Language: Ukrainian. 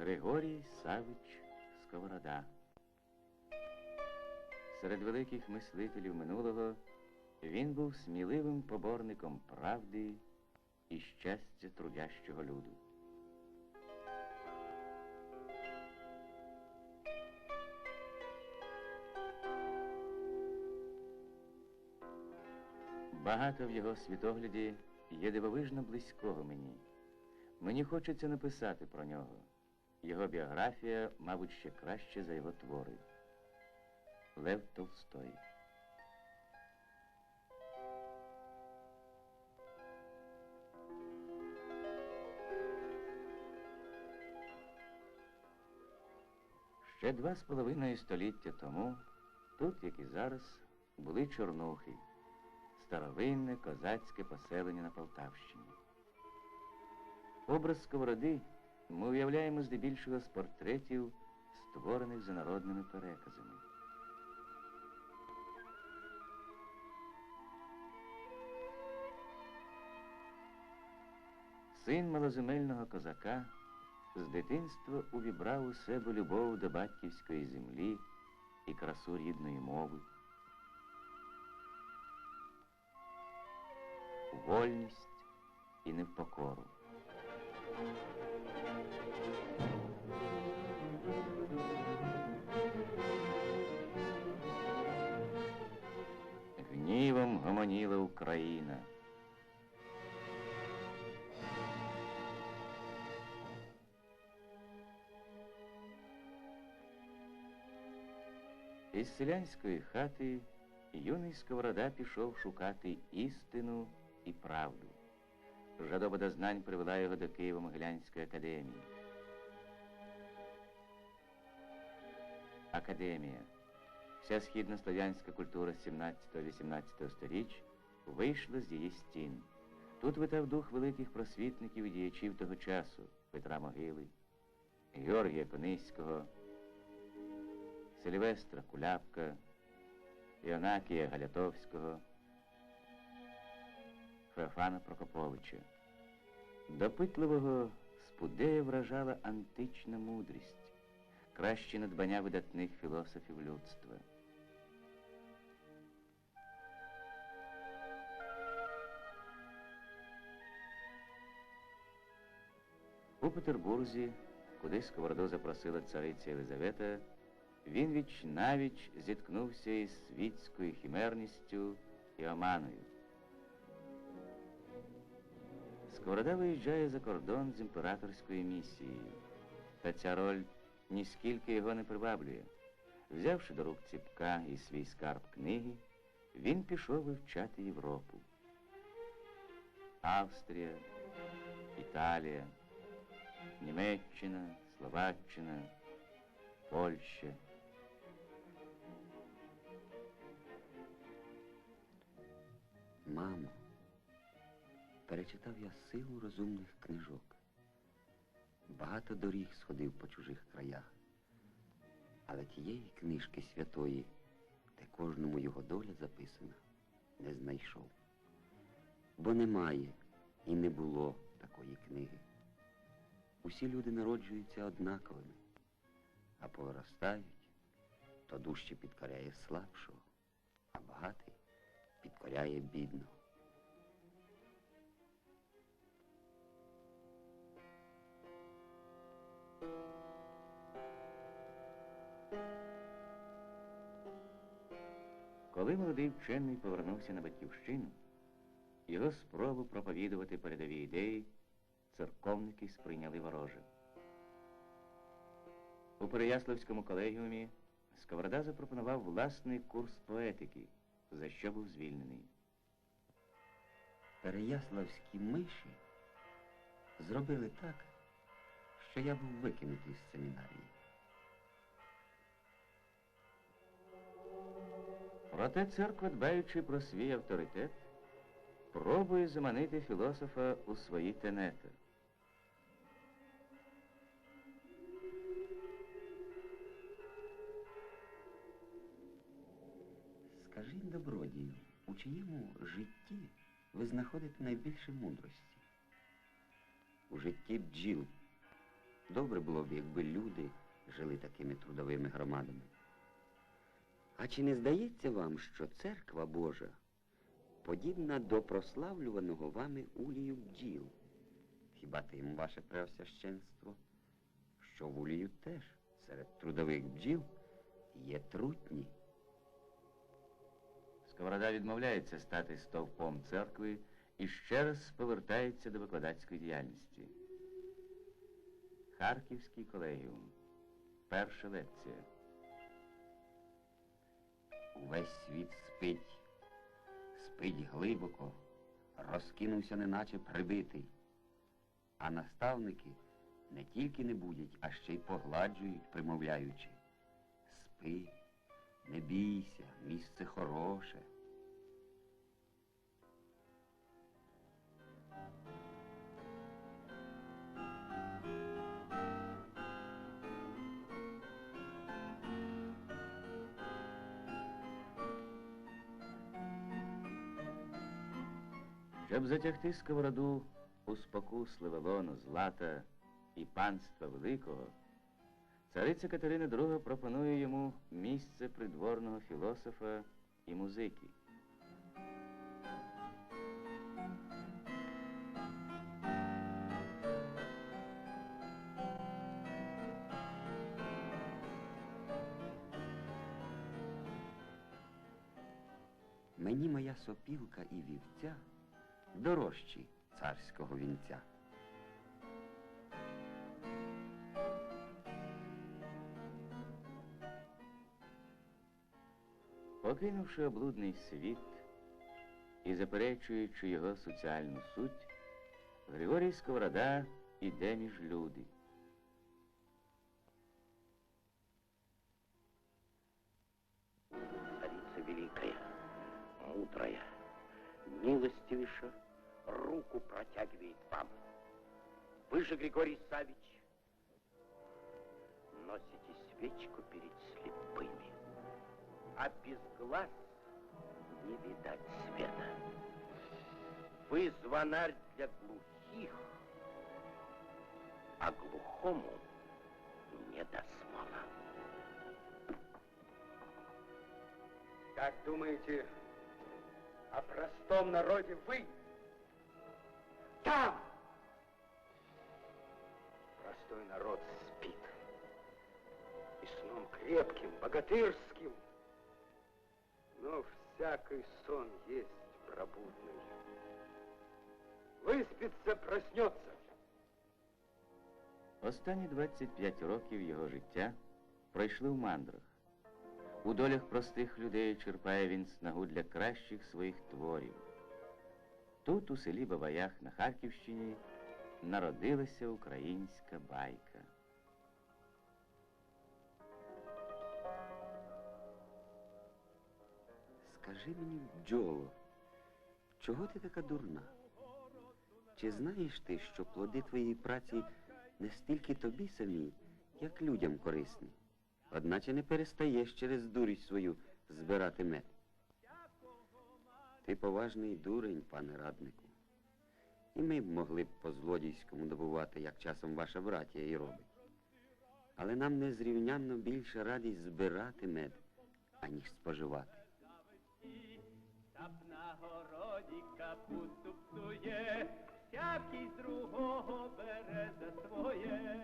Григорій Савич Сковорода. Серед великих мислителів минулого він був сміливим поборником правди і щастя трудящого люду. Багато в його світогляді є дивовижно близького мені. Мені хочеться написати про нього. Його біографія, мабуть, ще краще за його твори. Лев Толстой. Ще два з половиною століття тому, тут, як і зараз, були чорнухи, старовинне козацьке поселення на Полтавщині. Образ сковороди ми уявляємо здебільшого з портретів, створених за народними переказами. Син малоземельного козака з дитинства увібрав у себе любов до батьківської землі і красу рідної мови, вольність і невпокору. Гомоніла Україна. Із селянської хати юний сковорода пішов шукати істину і правду. Жадоба до знань привела його до Києво-Могилянської академії. Академія. Вся східнослов'янська культура 17-18 сторіч вийшла з її стін. Тут витав дух великих просвітників і діячів того часу Петра Могили, Георгія Кониського, Сильвестра Куляпка, Іонакія Галятовського, Феофана Прокоповича. Допитливого спудея вражала антична мудрість, кращі надбання видатних філософів людства. У Петербурзі, куди Сковороду запросила цариця Єлизавета, він віч навіч зіткнувся із світською хімерністю і оманою. Сковорода виїжджає за кордон з імператорською місією, та ця роль ніскільки його не приваблює. Взявши до рук ціпка і свій скарб книги, він пішов вивчати Європу. Австрія, Італія, Німеччина, Словаччина, Польща. Мамо, перечитав я силу розумних книжок. Багато доріг сходив по чужих краях. Але тієї книжки святої, де кожному його доля записана, не знайшов. Бо немає і не було такої книги. Усі люди народжуються однаковими, а повиростають, то дужче підкоряє слабшого, а багатий підкоряє бідного. Коли молодий вчений повернувся на батьківщину, його спробу проповідувати передові ідеї церковники сприйняли вороже. У Переяславському колегіумі Сковорода запропонував власний курс поетики, за що був звільнений. Переяславські миші зробили так, що я був викинутий з семінарії. Проте церква, дбаючи про свій авторитет, пробує заманити філософа у свої тенети. Скажіть, добродію, у чиєму житті ви знаходите найбільше мудрості? У житті бджіл. Добре було б, якби люди жили такими трудовими громадами. А чи не здається вам, що церква Божа подібна до прославлюваного вами улію бджіл? Хіба тим ваше преосвященство, що в улію теж серед трудових бджіл є трутні? Сковорода відмовляється стати стовпом церкви і ще раз повертається до викладацької діяльності. Харківський колегіум. Перша лекція. Увесь світ спить, спить глибоко, розкинувся, неначе прибитий. А наставники не тільки не будять, а ще й погладжують, примовляючи. Спи, не бійся, місце хороше. Щоб затягти сковороду у спокусливе лоно злата і панства великого, цариця Катерина II пропонує йому місце придворного філософа і музики. Мені моя сопілка і вівця дорожчі царського вінця. Покинувши облудний світ і заперечуючи його соціальну суть, Григорій Сковорода іде між люди. Царица великая, мудрая, милостивейша, руку протягивает вам. Вы же, Григорий Савич, носите свечку перед слепыми, а без глаз не видать света. Вы звонарь для глухих, а глухому не до смола. Как думаете о простом народе вы? Там! Простой народ спит. И сном крепким, богатырским. Но всякий сон есть пробудный. Выспится, проснется. Останні 25 років його життя пройшли в мандрах. У долях простих людей черпає він снагу для кращих своїх творів. Тут, у селі Бабаях на Харківщині, народилася українська байка. Скажи мені, бджоло, чого ти така дурна? Чи знаєш ти, що плоди твоєї праці не стільки тобі самій, як людям корисні? Одначе не перестаєш через дурість свою збирати мед. Ти поважний дурень, пане раднику. І ми б могли б по злодійському добувати, як часом ваша братія і робить. Але нам незрівнянно більше радість збирати мед, аніж споживати. Там на городі капусту псує, всякий з другого бере за своє.